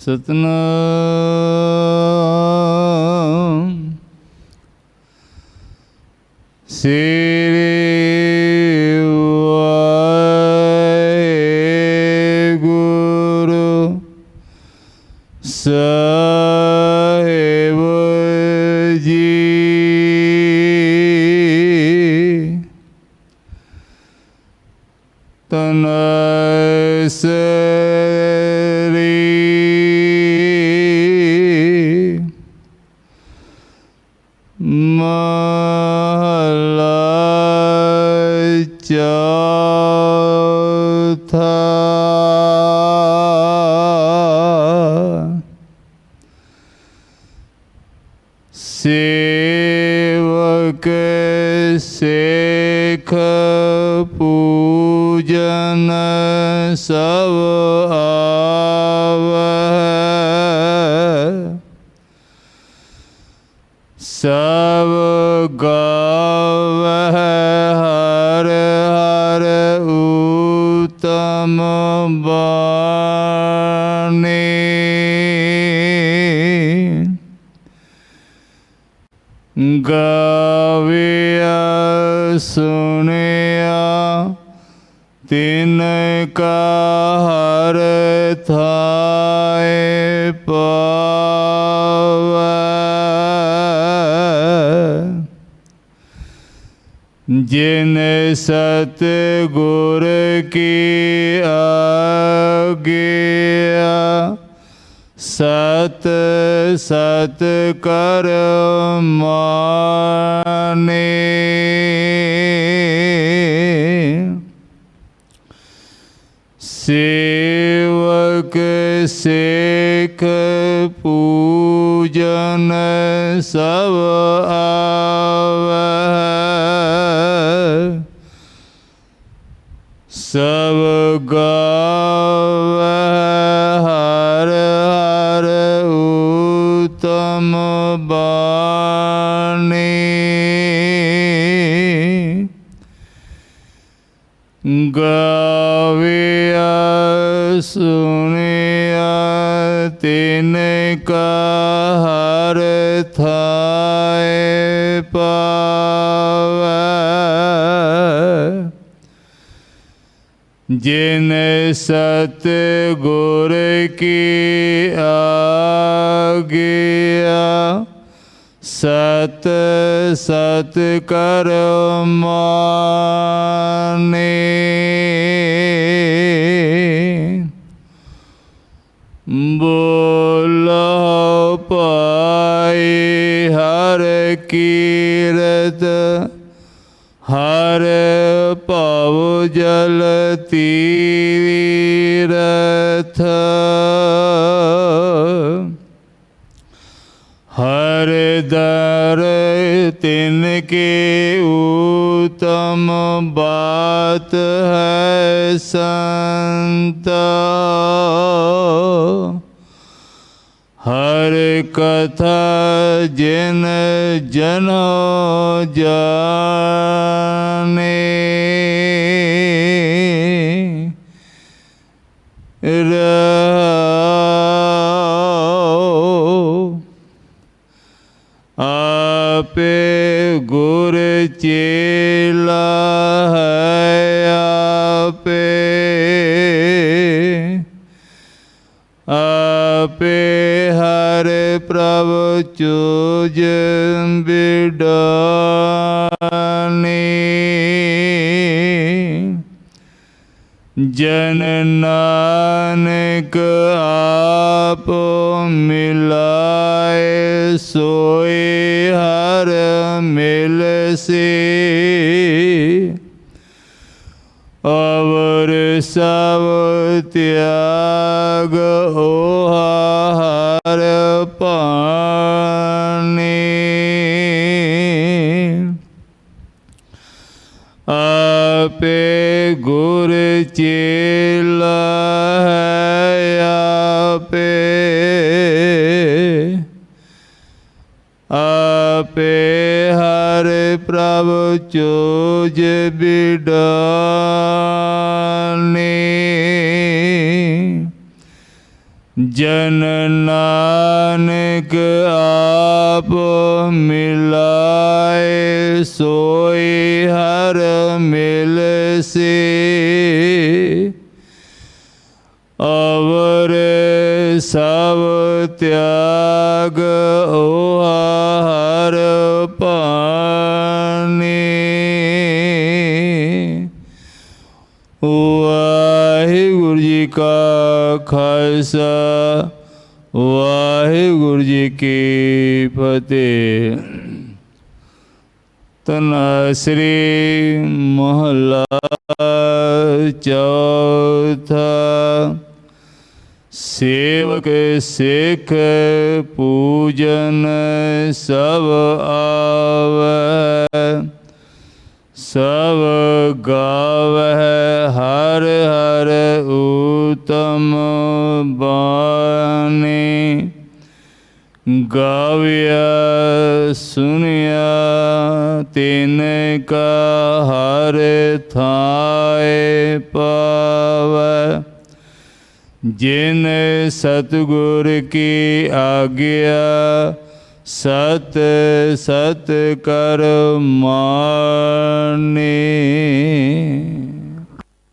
ਸਤਨਾਮ। ਸ੍ਰੀ ਸੇਵਕ ਸੇਖ ਪੂਜਨ ਸਭ ਆਵਹਿ ਸਭ ਗਾਵਹਿ ਹਰ ਹਰ ਉਤਮ ਬਾਣੀ ਤਿਨ ਕਾ ਹਰ ਥਾਏ ਪਾਵੈ। ਜਿਨ ਸਤ ਗੁਰ ਕੀ ਆਗਿਆ ਸਤ ਸਤ ਕਰ ਮਾਨੇ ਸੇਵਕ ਸੇਖ ਪੂਜਨ ਸਭ ਆਵਹਿ ਸਭ ਗਾਵਹਿ ਹਰ ਹਰ ਉਤਮ ਬਾਣੀ ਤਿਨ ਕਾ ਹਰ ਥਾਏ ਪਾਵੈ। ਜਿਨ ਸਤ ਗੁਰ ਕੀ ਆਗਿਆ ਸਤ ਸਤ ਕਰ ਮਾਨੇ ਭਵ ਜਲ ਤੀਰਥ। ਹਰ ਦਰ ਤਿਨ ਕੇ ਉਤਮ ਬਾਤ ਹੈ ਸੰਤ। ਹਰ ਕਥਾ ਜਿਨ ਜਨੋ ਜਾਣੇ ਰਹਾਉ ਆਪੇ ਪ੍ਰਭ ਚੂਜ ਬਿਡਾਨੀ। ਜਨ ਨਾਨਕ ਆਪ ਮਿਲਾਏ, ਸੋਏ ਹਰ ਮਿਲ ਸੇ। ਅਵਰ ਸਭ ਤਿਆਗ ਓਹਾ ਹਰ ਭਾਣੀ ਆਪੇ ਗੁਰ ਚੇਲਾ ਹੈ ਆਪੇ। ਆਪੇ ਹਰ ਪ੍ਰਭ ਚੋਜ ਬਿਡਾਨੀ। ਜਨ ਨਾਨਕ ਆਪ ਮਿਲਾਏ ਸੋਈ ਹਰ ਮਿਲ ਸੇ। ਅਵਰ ਸਭ ਤਿਆਗ ਓ ਹਰ ਪਾਣੀ ਵਾਹਿਗੁਰੂ ਜੀ ਕਾ ਖਾਲਸਾ, ਵਾਹਿਗੁਰੂ ਜੀ ਕੀ ਫਤਿਹ। ਤਨਾ ਸ੍ਰੀ ਮਹਲਾ ਚੌਥਾ, ਸੇਵਕ ਸਿੱਖ ਪੂਜਨ ਸਭ ਆਵੈ। ਸਭ ਗਾਵਹਿ ਹਰ ਹਰ ਉਤਮ ਬਾਣੀ। ਗਾਵਿਆ ਸੁਨਿਆ ਤਿਨ ਕਾ ਹਰ ਥਾਏ ਪਾਵੈ। ਜਿਨ ਸਤਗੁਰ ਕੀ ਆਗਿਆ ਸਤ ਸਤ ਕਰ ਮਾਨੇ